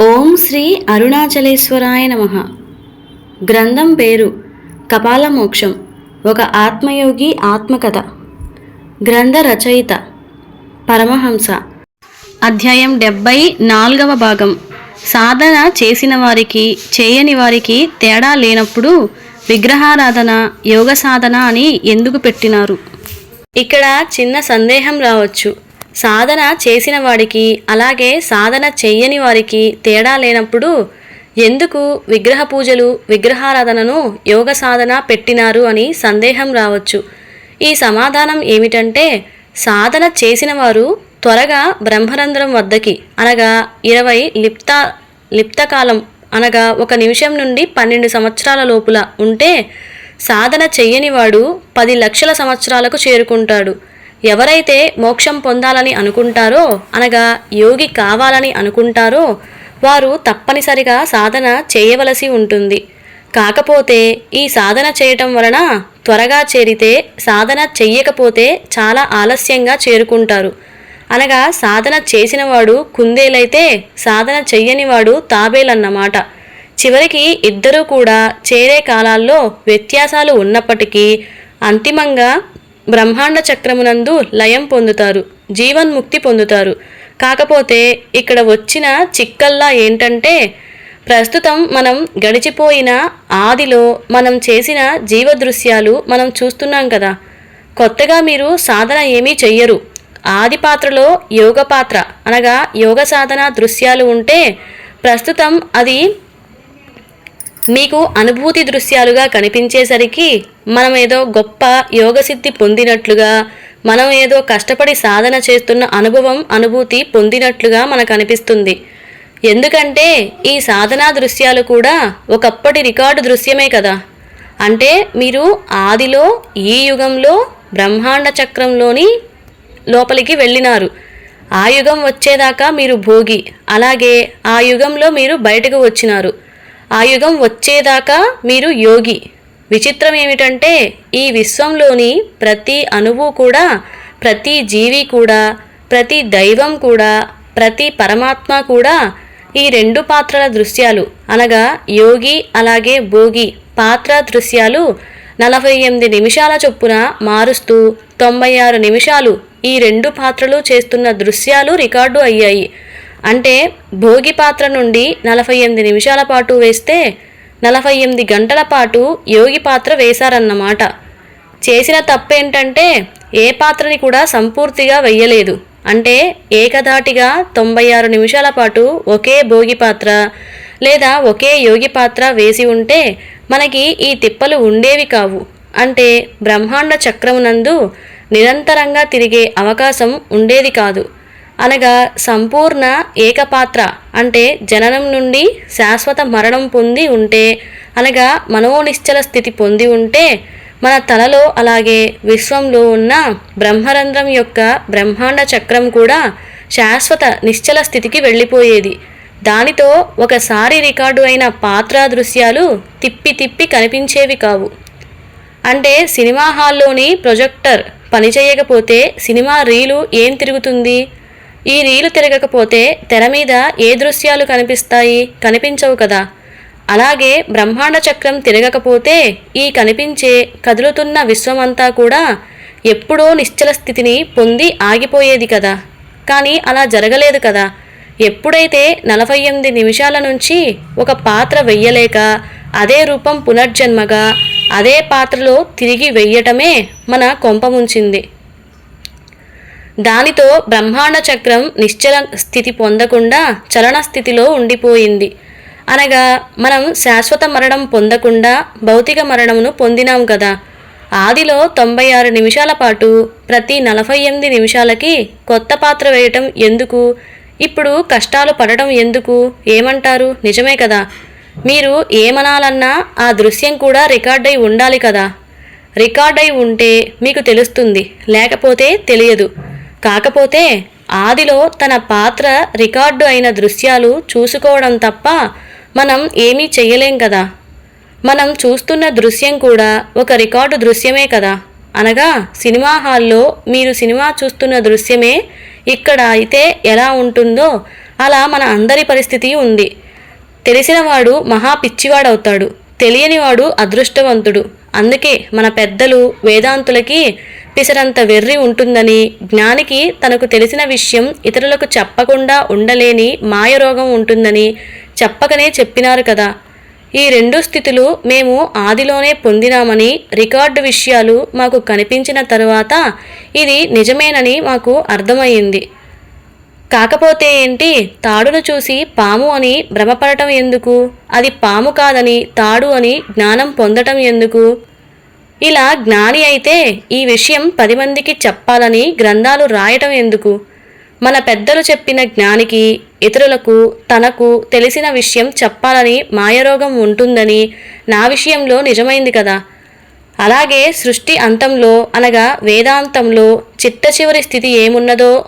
ఓం శ్రీ అరుణాచలేశ్వరాయ నమ. గ్రంథం పేరు కపాలమోక్షం ఒక ఆత్మయోగి ఆత్మకథ. గ్రంథ రచయిత పరమహంస. అధ్యాయం డెబ్బై నాలుగవ భాగం. సాధన చేసిన వారికి చేయని వారికి తేడా లేనప్పుడు విగ్రహారాధన యోగ సాధన అని ఎందుకు పెట్టినారు? ఇక్కడ చిన్న సందేహం రావచ్చు. సాధన చేసిన వాడికి అలాగే సాధన చెయ్యని వారికి తేడా లేనప్పుడు ఎందుకు విగ్రహ పూజలు విగ్రహారాధనను యోగ సాధన పెట్టినారు అని సందేహం రావచ్చు. ఈ సమాధానం ఏమిటంటే సాధన చేసిన వారు త్వరగా బ్రహ్మరంధ్రం వద్దకి అనగా ఇరవై లిప్త లిప్తకాలం అనగా ఒక నిమిషం నుండి పన్నెండు సంవత్సరాల లోపుల ఉంటే సాధన చెయ్యని వాడు పది లక్షల సంవత్సరాలకు చేరుకుంటాడు. ఎవరైతే మోక్షం పొందాలని అనుకుంటారో అనగా యోగి కావాలని అనుకుంటారో వారు తప్పనిసరిగా సాధన చేయవలసి ఉంటుంది. కాకపోతే ఈ సాధన చేయటం వలన త్వరగా చేరితే సాధన చెయ్యకపోతే చాలా ఆలస్యంగా చేరుకుంటారు. అనగా సాధన చేసినవాడు కుందేలైతే సాధన చెయ్యనివాడు తాబేలన్నమాట. చివరికి ఇద్దరూ కూడా చేరే కాలాల్లో వ్యత్యాసాలు ఉన్నప్పటికీ అంతిమంగా బ్రహ్మాండ చక్రమునందు లయం పొందుతారు జీవన్ముక్తి పొందుతారు. కాకపోతే ఇక్కడ వచ్చిన చిక్కల్లా ఏంటంటే ప్రస్తుతం మనం గడిచిపోయిన ఆదిలో మనం చేసిన జీవ దృశ్యాలు మనం చూస్తున్నాం కదా. కొత్తగా మీరు సాధన ఏమీ చెయ్యరు. ఆది పాత్రలో యోగ పాత్ర అనగా యోగ సాధన దృశ్యాలు ఉంటే ప్రస్తుతం అది మీకు అనుభూతి దృశ్యాలుగా కనిపించేసరికి మనం ఏదో గొప్ప యోగసిద్ధి పొందినట్లుగా మనం ఏదో కష్టపడి సాధన చేస్తున్న అనుభవం అనుభూతి పొందినట్లుగా మనకు అనిపిస్తుంది. ఎందుకంటే ఈ సాధనా దృశ్యాలు కూడా ఒకప్పటి రికార్డు దృశ్యమే కదా. అంటే మీరు ఆదిలో ఈ యుగంలో బ్రహ్మాండ చక్రంలోని లోపలికి వెళ్ళినారు. ఆ యుగం వచ్చేదాకా మీరు భోగి అలాగే ఆ యుగంలో మీరు బయటకు వచ్చినారు. ఆ యుగం వచ్చేదాకా మీరు యోగి. విచిత్రం ఏమిటంటే ఈ విశ్వంలోని ప్రతి అణువు కూడా ప్రతి జీవి కూడా ప్రతి దైవం కూడా ప్రతి పరమాత్మ కూడా ఈ రెండు పాత్రల దృశ్యాలు అనగా యోగి అలాగే భోగి పాత్ర దృశ్యాలు నలభై ఎనిమిది నిమిషాల చొప్పున మారుస్తూ తొంభై ఆరు నిమిషాలు ఈ రెండు పాత్రలు చేస్తున్న దృశ్యాలు రికార్డు అయ్యాయి. అంటే భోగి పాత్ర నుండి నలభై ఎనిమిది నిమిషాల పాటు వేస్తే నలభై ఎనిమిది గంటల పాటు యోగి పాత్ర వేశారన్నమాట. చేసిన తప్పేంటంటే ఏ పాత్రని కూడా సంపూర్తిగా వెయ్యలేదు. అంటే ఏకధాటిగా తొంభై ఆరు నిమిషాల పాటు ఒకే భోగి పాత్ర లేదా ఒకే యోగి పాత్ర వేసి ఉంటే మనకి ఈ తిప్పలు ఉండేవి కావు. అంటే బ్రహ్మాండ చక్రమునందు నిరంతరంగా తిరిగే అవకాశం ఉండేది కాదు. అనగా సంపూర్ణ ఏకపాత్ర అంటే జననం నుండి శాశ్వత మరణం పొంది ఉంటే అనగా మనోనిశ్చల స్థితి పొంది ఉంటే మన తలలో అలాగే విశ్వంలో ఉన్న బ్రహ్మరంధ్రం యొక్క బ్రహ్మాండ చక్రం కూడా శాశ్వత నిశ్చల స్థితికి వెళ్ళిపోయేది. దానితో ఒకసారి రికార్డు అయిన పాత్రా దృశ్యాలు తిప్పి తిప్పి కనిపించేవి కావు. అంటే సినిమా హాల్లోని ప్రొజెక్టర్ పనిచేయకపోతే సినిమా రీలు ఏం తిరుగుతుంది? ఈ నీళ్ళు తిరగకపోతే తెర మీద ఏ దృశ్యాలు కనిపిస్తాయి? కనిపించవు కదా. అలాగే బ్రహ్మాండ చక్రం తిరగకపోతే ఈ కనిపించే కదులుతున్న విశ్వమంతా కూడా ఎప్పుడో నిశ్చల స్థితిని పొంది ఆగిపోయేది కదా. కానీ అలా జరగలేదు కదా. ఎప్పుడైతే నలభై ఎనిమిది నిమిషాల నుంచి ఒక పాత్ర వెయ్యలేక అదే రూపం పునర్జన్మగా అదే పాత్రలో తిరిగి వెయ్యటమే మన కొంపముంచింది దానితో బ్రహ్మాండ చక్రం నిశ్చల స్థితి పొందకుండా చలన స్థితిలో ఉండిపోయింది. అనగా మనం శాశ్వత మరణం పొందకుండా భౌతిక మరణమును పొందినాం కదా. ఆదిలో తొంభై ఆరు నిమిషాల పాటు ప్రతి నలభై ఎనిమిది నిమిషాలకి కొత్త పాత్ర వేయటం ఎందుకు? ఇప్పుడు కష్టాలు పడటం ఎందుకు? ఏమంటారు? నిజమే కదా. మీరు ఏమనాలన్నా ఆ దృశ్యం కూడా రికార్డ్ అయి ఉండాలి కదా. రికార్డ్ అయి ఉంటే మీకు తెలుస్తుంది లేకపోతే తెలియదు. కాకపోతే ఆదిలో తన పాత్ర రికార్డు అయిన దృశ్యాలు చూసుకోవడం తప్ప మనం ఏమీ చెయ్యలేం కదా. మనం చూస్తున్న దృశ్యం కూడా ఒక రికార్డు దృశ్యమే కదా. అనగా సినిమా హాల్లో మీరు సినిమా చూస్తున్న దృశ్యమే ఇక్కడ అయితే ఎలా ఉంటుందో అలా మన అందరి పరిస్థితి ఉంది. తెలిసినవాడు మహా పిచ్చివాడవుతాడు. తెలియనివాడు అదృష్టవంతుడు. అందుకే మన పెద్దలు వేదాంతులకి పిసరంత వెర్రి ఉంటుందని జ్ఞానికి తనకు తెలిసిన విషయం ఇతరులకు చెప్పకుండా ఉండలేని మాయరోగం ఉంటుందని చెప్పకనే చెప్పినారు కదా. ఈ రెండు స్థితులు మేము ఆదిలోనే పొందినామని రికార్డు విషయాలు మాకు కనిపించిన తరువాత ఇది నిజమేనని మాకు అర్థమయ్యింది. కాకపోతే ఏంటి? తాడును చూసి పాము అని భ్రమపడటం ఎందుకు? అది పాము కాదని తాడు అని జ్ఞానం పొందటం ఎందుకు? ఇలా జ్ఞాని అయితే ఈ విషయం పది మందికి చెప్పాలని గ్రంథాలు రాయటం ఎందుకు? మన పెద్దలు చెప్పిన జ్ఞానికి ఇతరులకు తనకు తెలిసిన విషయం చెప్పాలని మాయరోగం ఉంటుందని నా విషయంలో నిజమైంది కదా. అలాగే సృష్టి అంతంలో అనగా వేదాంతంలో చిట్ట చివరి స్థితి ఏమున్నదో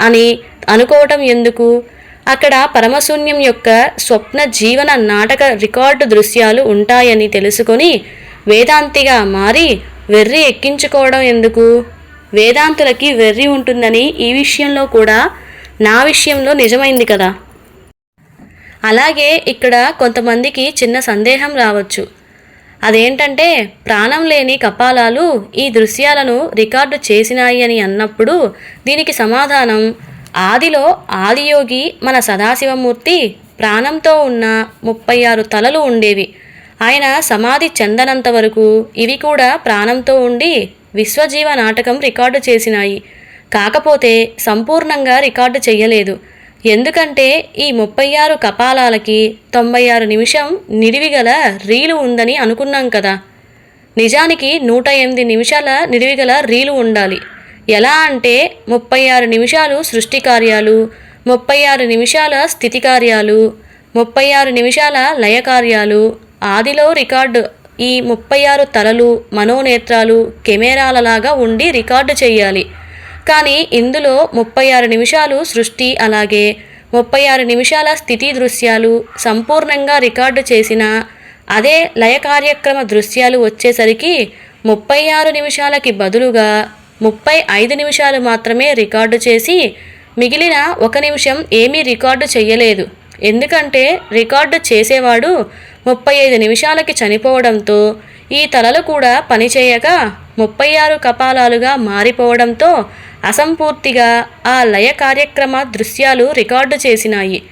అని అనుకోవటం ఎందుకు? అక్కడ పరమశూన్యం యొక్క స్వప్న జీవన నాటక రికార్డు దృశ్యాలు ఉంటాయని తెలుసుకొని వేదాంతిగా మారి వెర్రి ఎక్కించుకోవడం ఎందుకు? వేదాంతులకి వెర్రి ఉంటుందని ఈ విషయంలో కూడా నా విషయంలో నిజమైంది కదా. అలాగే ఇక్కడ కొంతమందికి చిన్న సందేహం రావచ్చు. అదేంటంటే ప్రాణం లేని కపాలాలు ఈ దృశ్యాలను రికార్డు చేసినాయి అని అన్నప్పుడు దీనికి సమాధానం ఆదిలో ఆదియోగి మన సదాశివమూర్తి ప్రాణంతో ఉన్న ముప్పై ఆరు తలలు ఉండేవి. ఆయన సమాధి చెందనంత వరకు ఇవి కూడా ప్రాణంతో ఉండి విశ్వజీవ నాటకం రికార్డు చేసినాయి. కాకపోతే సంపూర్ణంగా రికార్డు చెయ్యలేదు. ఎందుకంటే ఈ ముప్పై ఆరు కపాలాలకి తొంభై ఆరు నిమిషం నిడివిగల రీలు ఉందని అనుకున్నాం కదా. నిజానికి నూట ఎనిమిది నిమిషాల నిడివిగల రీలు ఉండాలి. ఎలా అంటే ముప్పై ఆరు నిమిషాలు సృష్టి కార్యాలు ముప్పై ఆరు నిమిషాల స్థితి కార్యాలు ముప్పై ఆరు నిమిషాల లయ కార్యాలు ఆదిలో రికార్డు ఈ ముప్పై ఆరు తలలు మనోనేత్రాలు కెమెరాలలాగా ఉండి రికార్డు చేయాలి. కానీ ఇందులో ముప్పై ఆరు నిమిషాలు సృష్టి అలాగే ముప్పై ఆరు నిమిషాల స్థితి దృశ్యాలు సంపూర్ణంగా రికార్డు చేసిన అదే లయ కార్యక్రమ దృశ్యాలు వచ్చేసరికి ముప్పై ఆరు నిమిషాలకి బదులుగా ముప్పై ఐదు నిమిషాలు మాత్రమే రికార్డు చేసి మిగిలిన ఒక నిమిషం ఏమీ రికార్డు చెయ్యలేదు ఎందుకంటే రికార్డు చేసేవాడు ముప్పై ఐదు నిమిషాలకి చనిపోవడంతో ఈ తలలు కూడా పనిచేయక ముప్పై ఆరు కపాలాలుగా మారిపోవడంతో అసంపూర్తిగా ఆ లయ కార్యక్రమ దృశ్యాలు రికార్డు చేసినాయి.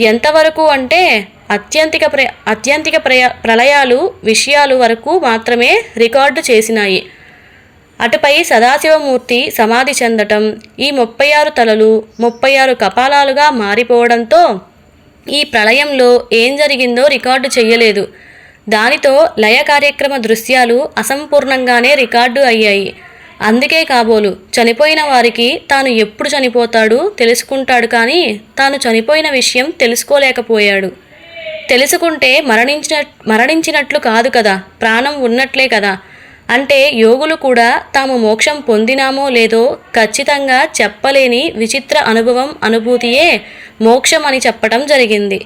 ఎంతవరకు అంటే అత్యంతిక ప్ర అత్యంతిక ప్రయ ప్రళయాలు విషయాలు వరకు మాత్రమే రికార్డు చేసినాయి. అటుపై సదాశివమూర్తి సమాధి చెందటం ఈ ముప్పై ఆరు తలలు ముప్పై ఆరు కపాలాలుగా మారిపోవడంతో ఈ ప్రళయంలో ఏం జరిగిందో రికార్డు చెయ్యలేదు. దానితో లయ కార్యక్రమ దృశ్యాలు అసంపూర్ణంగానే రికార్డు అయ్యాయి. అందుకే కాబోలు చనిపోయిన వారికి తాను ఎప్పుడు చనిపోతాడు తెలుసుకుంటాడు కానీ తాను చనిపోయిన విషయం తెలుసుకోలేకపోయాడు. తెలుసుకుంటే మరణించిన మరణించినట్లు కాదు కదా ప్రాణం ఉన్నట్లే కదా. అంటే యోగులు కూడా తాము మోక్షం పొందినామో లేదో ఖచ్చితంగా చెప్పలేని విచిత్ర అనుభవం అనుభూతియే మోక్షం అని చెప్పటం జరిగింది.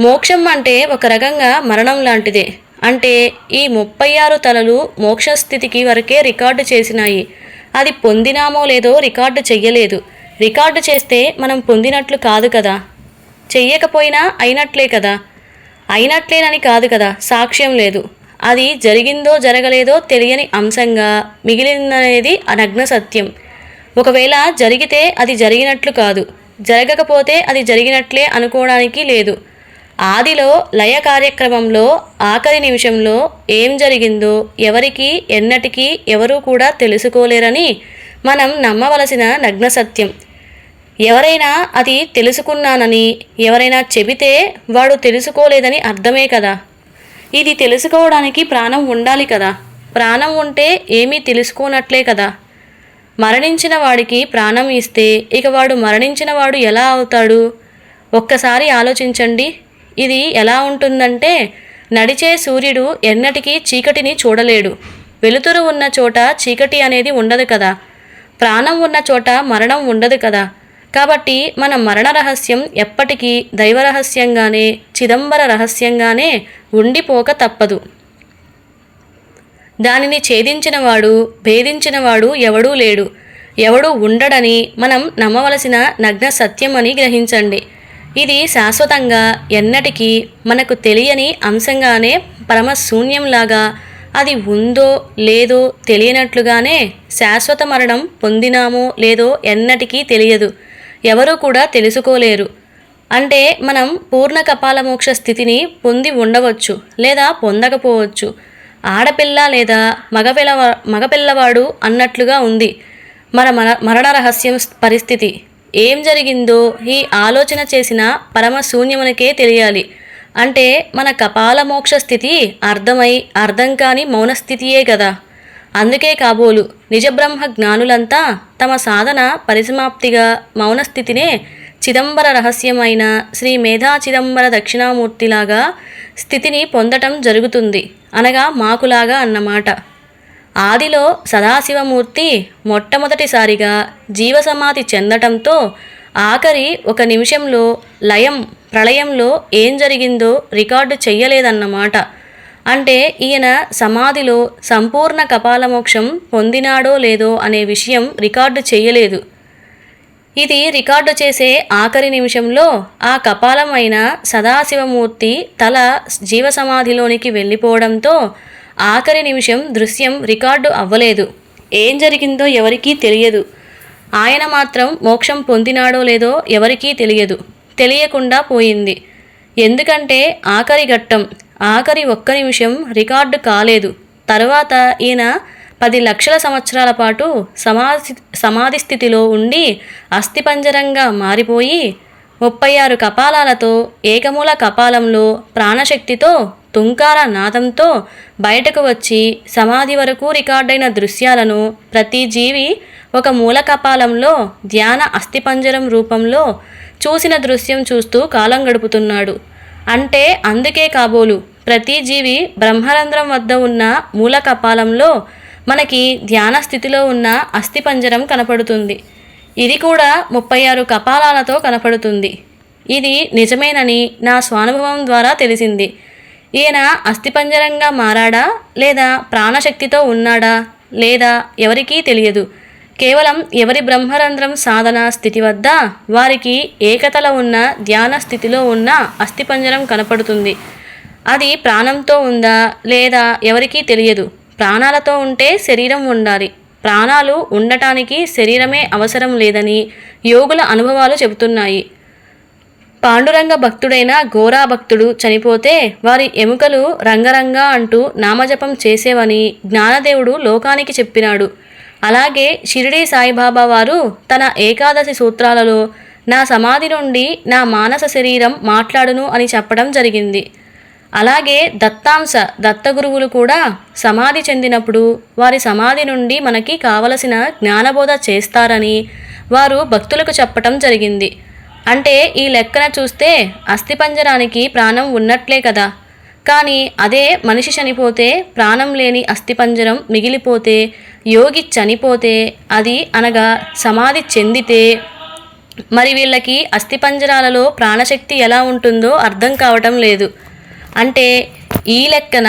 మోక్షం అంటే ఒక రకంగా మరణం లాంటిదే. అంటే ఈ ముప్పై ఆరు తలలు మోక్షస్థితికి వరకే రికార్డు చేసినాయి. అది పొందినామో లేదో రికార్డు చెయ్యలేదు. రికార్డు చేస్తే మనం పొందినట్లు కాదు కదా. చెయ్యకపోయినా అయినట్లే కదా. అయినట్లేనని కాదు కదా. సాక్ష్యం లేదు. అది జరిగిందో జరగలేదో తెలియని అంశంగా మిగిలిందనేది అనగ్న సత్యం. ఒకవేళ జరిగితే అది జరిగినట్లు కాదు. జరగకపోతే అది జరిగినట్లే అనుకోవడానికి లేదు. ఆదిలో లయ కార్యక్రమంలో ఆఖరి నిమిషంలో ఏం జరిగిందో ఎవరికి ఎన్నటికీ ఎవరూ కూడా తెలుసుకోలేరని మనం నమ్మవలసిన నగ్న సత్యం. ఎవరైనా అది తెలుసుకున్నానని ఎవరైనా చెబితే వాడు తెలుసుకోలేదని అర్థమే కదా. ఇది తెలుసుకోవడానికి ప్రాణం ఉండాలి కదా. ప్రాణం ఉంటే ఏమీ తెలుసుకోనట్లే కదా. మరణించిన వాడికి ప్రాణం ఇస్తే ఇక వాడు మరణించిన వాడు ఎలా అవుతాడు? ఒక్కసారి ఆలోచించండి. ఇది ఎలా ఉంటుందంటే నడిచే సూర్యుడు ఎన్నటికీ చీకటిని చూడలేడు. వెలుతురు ఉన్న చోట చీకటి అనేది ఉండదు కదా. ప్రాణం ఉన్న చోట మరణం ఉండదు కదా. కాబట్టి మన మరణ రహస్యం ఎప్పటికీ దైవ రహస్యంగానే చిదంబర రహస్యంగానే ఉండిపోక తప్పదు. దానిని ఛేదించినవాడు భేదించినవాడు ఎవడూ లేడు. ఎవడూ ఉండడని మనం నమ్మవలసిన నగ్న సత్యం అని గ్రహించండి. ఇది శాశ్వతంగా ఎన్నటికీ మనకు తెలియని అంశంగానే పరమశూన్యంలాగా అది ఉందో లేదో తెలియనట్లుగానే శాశ్వత మరణం పొందినామో లేదో ఎన్నటికీ తెలియదు. ఎవరూ కూడా తెలుసుకోలేరు. అంటే మనం పూర్ణ కపాలమోక్ష స్థితిని పొంది ఉండవచ్చు లేదా పొందకపోవచ్చు. ఆడపిల్ల లేదా మగపిల్ల మగపిల్లవాడు అన్నట్లుగా ఉంది. మన మర మరణ రహస్యం పరిస్థితి. ఏం జరిగిందో ఈ ఆలోచన చేసిన పరమ శూన్యమునకే తెలియాలి. అంటే మన కపాల మోక్ష స్థితి అర్థమై అర్థం కాని మౌనస్థితియే కదా అందుకే కాబోలు నిజబ్రహ్మ జ్ఞానులంతా తమ సాధన పరిసమాప్తిగా మౌనస్థితినే చిదంబర రహస్యమైన శ్రీ మేధా చిదంబర దక్షిణామూర్తిలాగా స్థితిని పొందటం జరుగుతుంది అనగా మాకులాగా అన్నమాట. ఆదిలో సదాశివమూర్తి మొట్టమొదటిసారిగా జీవసమాధి చెందటంతో ఆఖరి ఒక నిమిషంలో లయం ప్రళయంలో ఏం జరిగిందో రికార్డు చెయ్యలేదన్నమాట. అంటే ఈయన సమాధిలో సంపూర్ణ కపాలమోక్షం పొందినాడో లేదో అనే విషయం రికార్డు చెయ్యలేదు. ఇది రికార్డు చేసే ఆఖరి నిమిషంలో ఆ కపాలమైన సదాశివమూర్తి తల జీవసమాధిలోనికి వెళ్ళిపోవడంతో ఆఖరి నిమిషం దృశ్యం రికార్డు అవ్వలేదు. ఏం జరిగిందో ఎవరికీ తెలియదు. ఆయన మాత్రం మోక్షం పొందినాడో లేదో ఎవరికీ తెలియదు. తెలియకుండా పోయింది. ఎందుకంటే ఆఖరి ఘట్టం ఆఖరి ఒక్క నిమిషం రికార్డు కాలేదు. తర్వాత ఈయన పది లక్షల సంవత్సరాల పాటు సమాధి సమాధి స్థితిలో ఉండి అస్థిపంజరంగా మారిపోయి ముప్పై ఆరు కపాలాలతో ఏకమూల కపాలంలో ప్రాణశక్తితో తుంకార నాదంతో బయటకు వచ్చి సమాధి వరకు రికార్డైన దృశ్యాలను ప్రతి జీవి ఒక మూల కపాలంలో ధ్యాన అస్థిపంజరం రూపంలో చూసిన దృశ్యం చూస్తూ కాలం గడుపుతున్నాడు. అంటే అందుకే కాబోలు ప్రతి జీవి బ్రహ్మరంధ్రం వద్ద ఉన్న మూల కపాలంలో మనకి ధ్యాన స్థితిలో ఉన్న అస్థిపంజరం కనపడుతుంది. ఇది కూడా ముప్పై ఆరు కపాలాలతో కనపడుతుంది. ఇది నిజమేనని నా స్వానుభవం ద్వారా తెలిసింది. ఈయన అస్థిపంజరంగా మారాడా లేదా ప్రాణశక్తితో ఉన్నాడా లేదా ఎవరికీ తెలియదు. కేవలం ఎవరి బ్రహ్మరంధ్రం సాధన స్థితి వద్ద వారికి ఏకతల ఉన్న ధ్యాన స్థితిలో ఉన్న అస్థిపంజరం కనపడుతుంది. అది ప్రాణంతో ఉందా లేదా ఎవరికీ తెలియదు. ప్రాణాలతో ఉంటే శరీరం ఉండాలి. ప్రాణాలు ఉండటానికి శరీరమే అవసరం లేదని యోగుల అనుభవాలు చెబుతున్నాయి. పాండురంగ భక్తుడైన ఘోరా భక్తుడు చనిపోతే వారి ఎముకలు రంగరంగా అంటూ నామజపం చేసేవని జ్ఞానదేవుడు లోకానికి చెప్పినాడు. అలాగే షిరిడి సాయిబాబా వారు తన ఏకాదశి సూత్రాలలో నా సమాధి నుండి నా మానస శరీరం మాట్లాడును అని చెప్పడం జరిగింది. అలాగే దత్తాంశ దత్తగురువులు కూడా సమాధి చెందినప్పుడు వారి సమాధి నుండి మనకి కావలసిన జ్ఞానబోధ చేస్తారని వారు భక్తులకు చెప్పటం జరిగింది. అంటే ఈ లెక్కన చూస్తే అస్థిపంజరానికి ప్రాణం ఉన్నట్లే కదా. కానీ అదే మనిషి చనిపోతే ప్రాణం లేని అస్థిపంజరం మిగిలిపోతే యోగి చనిపోతే అది అనగా సమాధి చెందితే మరి వీళ్ళకి అస్థిపంజరాలలో ప్రాణశక్తి ఎలా ఉంటుందో అర్థం కావటం లేదు. అంటే ఈ లెక్కన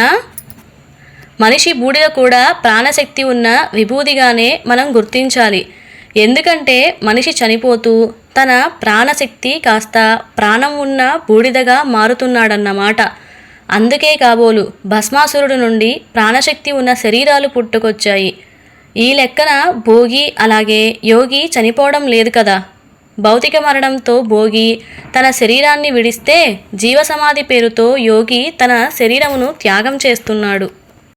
మనిషి బూడిద కూడా ప్రాణశక్తి ఉన్న విభూదిగానే మనం గుర్తించాలి. ఎందుకంటే మనిషి చనిపోతూ తన ప్రాణశక్తి కాస్త ప్రాణం ఉన్న బూడిదగా మారుతున్నాడన్నమాట. అందుకే కాబోలు భస్మాసురుడు నుండి ప్రాణశక్తి ఉన్న శరీరాలు పుట్టుకొచ్చాయి. ఈ లెక్కన భోగి అలాగే యోగి చనిపోవడం లేదు కదా. భౌతిక మరణంతో భోగి తన శరీరాన్ని విడిస్తే జీవసమాధి పేరుతో యోగి తన శరీరమును త్యాగం చేస్తున్నాడు.